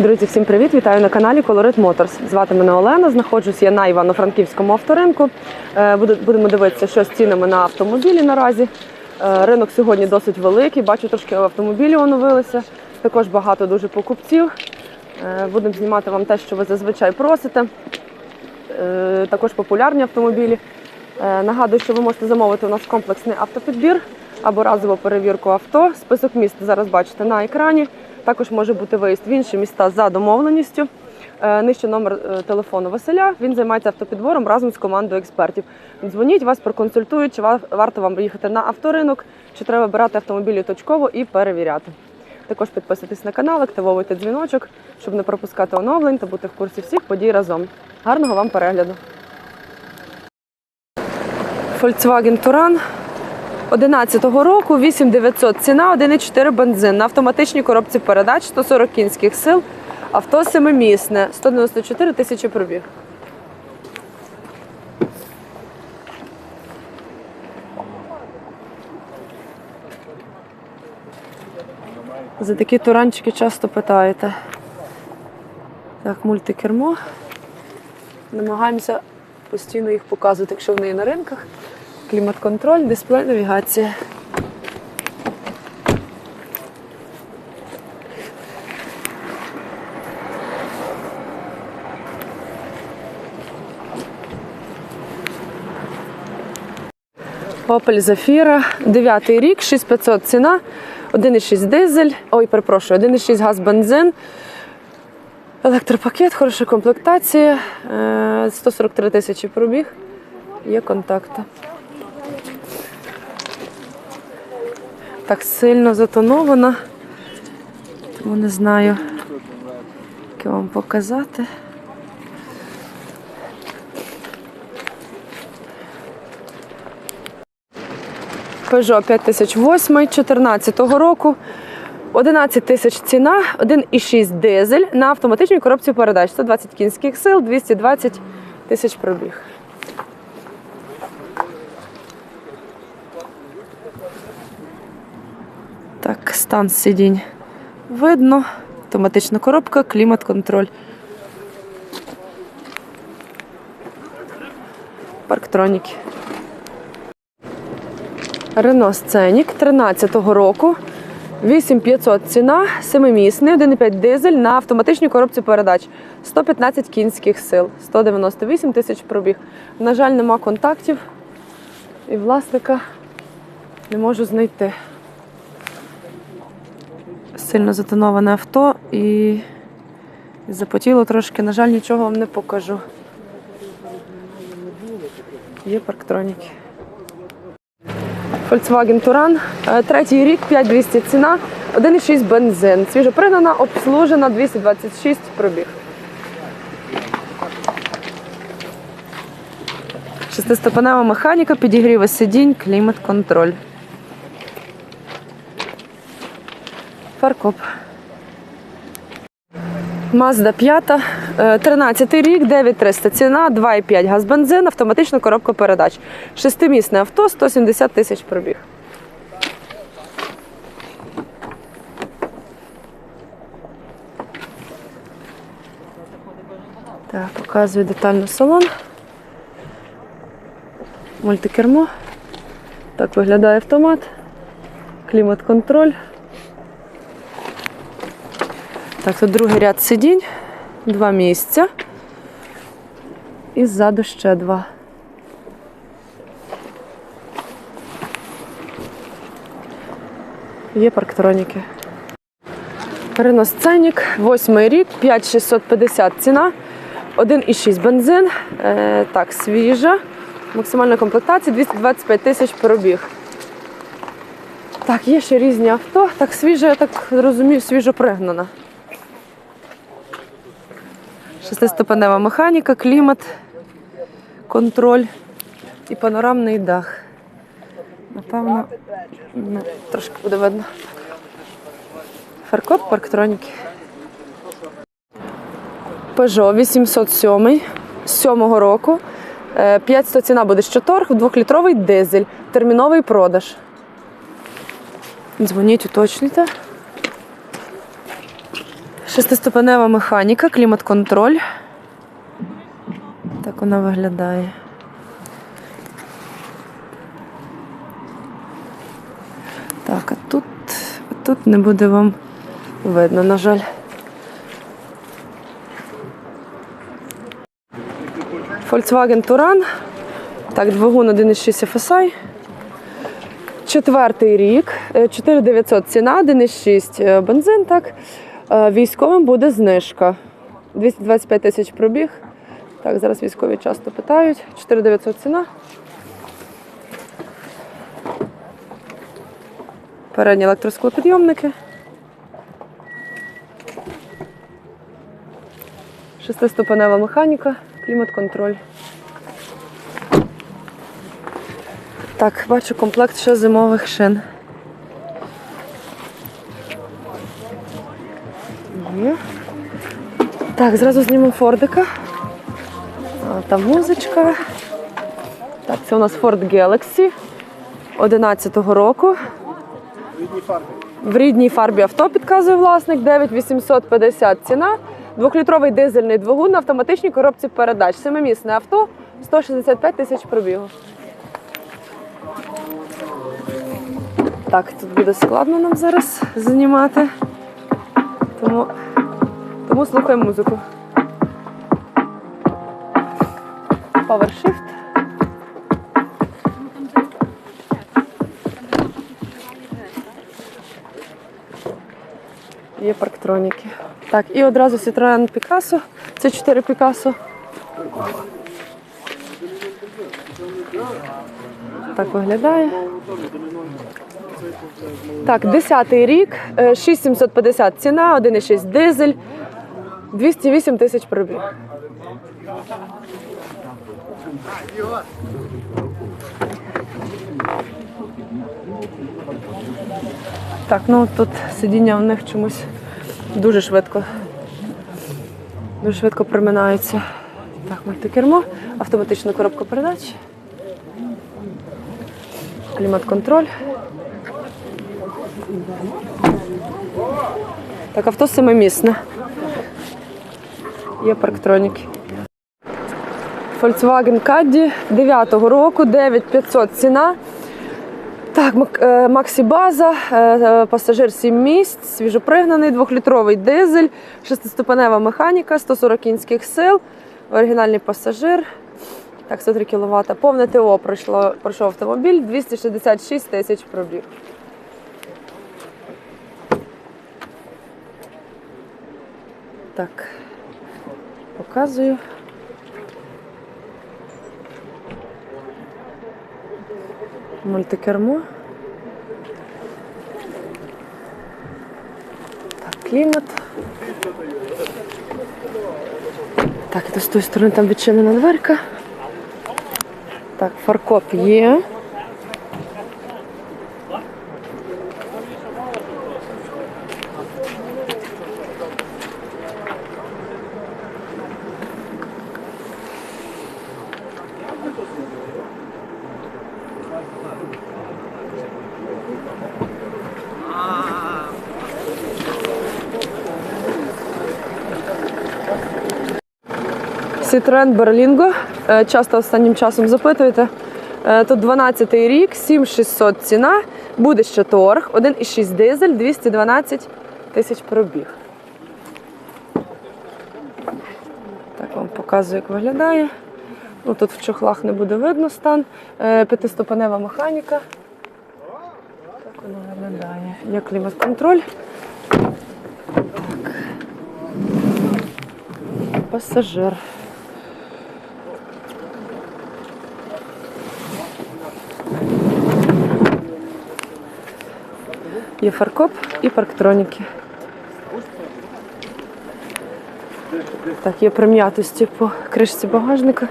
Друзі, всім привіт! Вітаю на каналі Colorit Motors. Звати мене Олена. Знаходжусь я на Івано-Франківському авторинку. Е, Будемо дивитися, що з цінами на автомобілі наразі. Е, Ринок сьогодні досить великий. Бачу, трошки автомобілі оновилися. Також багато дуже покупців. Е, Будемо знімати вам те, що ви зазвичай просите. Також популярні автомобілі. Нагадую, що ви можете замовити у нас комплексний автопідбір або разову перевірку авто. Список міст зараз бачите на екрані. Також може бути виїзд в інші міста за домовленістю. Е, Нижче номер е, телефону Василя. Він займається автопідбором разом з командою експертів. Дзвоніть, вас проконсультують, чи ва- варто вам їхати на авторинок, чи треба брати автомобілі точково і перевіряти. Також підписуйтесь на канал, активовуйте дзвіночок, щоб не пропускати оновлень та бути в курсі всіх подій разом. Гарного вам перегляду! Volkswagen Touran 11-го року 8900 ціна, 1,4 бензин на автоматичній коробці передач, 140 кінських сил, авто семимісне, 194 тисячі пробіг. За такі туранчики часто питаєте. Так, мультикермо. Намагаємося постійно їх показувати, якщо вони є на ринках. Клімат-контроль, дисплей, навігація. Opel Zafira, 9 рік, 6500 ціна, 1,6 дизель, ой, перепрошую, 1,6 газ бензин, електропакет, хороша комплектація, е, 143 тисячі пробіг, є контакти. Так сильно затонована, тому не знаю, як вам показати. Peugeot 5008 14 року. 11 тисяч ціна, 1,6 дизель на автоматичній коробці передач. 120 кінських сил, 220 тисяч пробіг. Так, стан сидінь видно. Автоматична коробка, клімат-контроль. Парктроніки. Рено Сценік 13-го року. 8500 ціна, семимісний, 1,5 дизель на автоматичній коробці передач. 115 кінських сил, 198 тисяч пробіг. На жаль, нема контактів і власника не можу знайти. Сильно затоноване авто і запотіло трошки. На жаль, нічого вам не покажу. Є парктроніки. Volkswagen Touran, е, третій рік, 5200 ціна, 1,6 бензин. Свіжо пригнана, обслужена, 226 пробіг. Шестиступенева механіка, підігріви сидінь, клімат-контроль. Фаркоп. Mazda 5, е, 13 рік, 9300 ціна, 2,5 газ бензин, автоматична коробка передач. Шестимісне авто, 170 тисяч пробіг. Так, показую детально салон. Мультикермо. Так виглядає автомат. Клімат-контроль. Так, тут другий ряд сидінь, два місця. І ззаду ще два. Є парктроніки. Scenic, восьмий рік, 5650 ціна, 1,6 бензин. Е, так, свіжа. Максимальна комплектація 225 тисяч пробіг. Так, є ще різні авто. Так, свіже, я так розумію, свіжо пригнана. Шестиступенева механіка, клімат, контроль і панорамний дах. Напевно, ну, трошки буде видно. Фаркоп, парктроніки. Peugeot 807 з 7-го року. Е, 500 ціна буде щоторг, двохлітровий дизель, терміновий продаж. Дзвоніть, уточнюйте. Шестиступенева механіка, клімат-контроль. Так вона виглядає. Так, а тут, тут не буде вам видно, на жаль. Volkswagen Touran. Так, двигун 1,6 FSI. Четвертий рік, е, 4900 ціна, 1,6 е, бензин. Так. Е, Військовим буде знижка. 225 тисяч пробіг. Так, зараз військові часто питають. 4900 ціна. Передні електросклопідйомники. Шестиступенева механіка, клімат-контроль. Так, бачу комплект ще зимових шин. Є. Так, зразу знімемо Фордика. Там музичка. Так, це у нас Ford Galaxy 11-го року. В рідній фарбі авто підказує власник 9850 ціна. Двохлітровий дизельний двигун на автоматичній коробці передач. Семимісне авто 165 тисяч пробігу. Так, тут буде складно нам зараз знімати. Тому, тому слухаємо музику. PowerShift. Є парктроніки. Так, і одразу Citroen Picasso. Це 4 Picasso. Так виглядає. Так, 10-й рік, е, 6750 ціна, 1,6 дизель, 208 тисяч пробіг. Так, ну тут сидіння в них чомусь дуже швидко. Дуже швидко приминаються. Так, мультикермо, автоматична коробка передач, клімат-контроль. Так, авто семимісне. Є парктроніки. Volkswagen Caddy 9-го року, 9500 ціна. Так, е, Максі е, е, пасажир 7 місць, свіжопригнаний, двохлітровий дизель, шестиступенева механіка, 140 кінських сил, оригінальний пасажир. Так, 103 кВт. Повне ТО пройшло, пройшов автомобіль, 266 тисяч пробіг. Так, показую. Мультикермо. Так, клімат. Так, і з тої сторони там відчинена дверка. Так, фаркоп є. Citroen Berlingo. Е, Часто останнім часом запитуєте. Тут 12-й рік, 7600 ціна, буде ще торг, 1,6 дизель, 212 тисяч пробіг. Так вам показую, як виглядає. Ну, тут в чохлах не буде видно стан. Е, П'ятиступенева механіка. Так воно виглядає. Є клімат-контроль. Пасажир. Є фаркоп і парктроніки. Так, є прим'ятості по кришці багажника.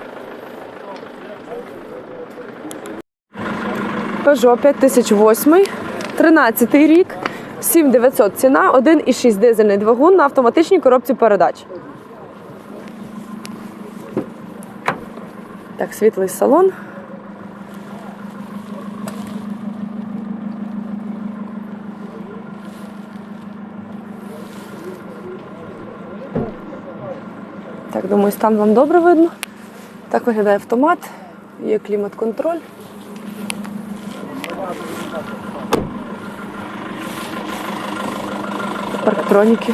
Peugeot 5008, 13 рік, 7900 ціна, 1,6 дизельний двигун на автоматичній коробці передач. Так, світлий салон. Думаю, стан вам добре видно. Так виглядає автомат, є клімат-контроль. Парктроніки.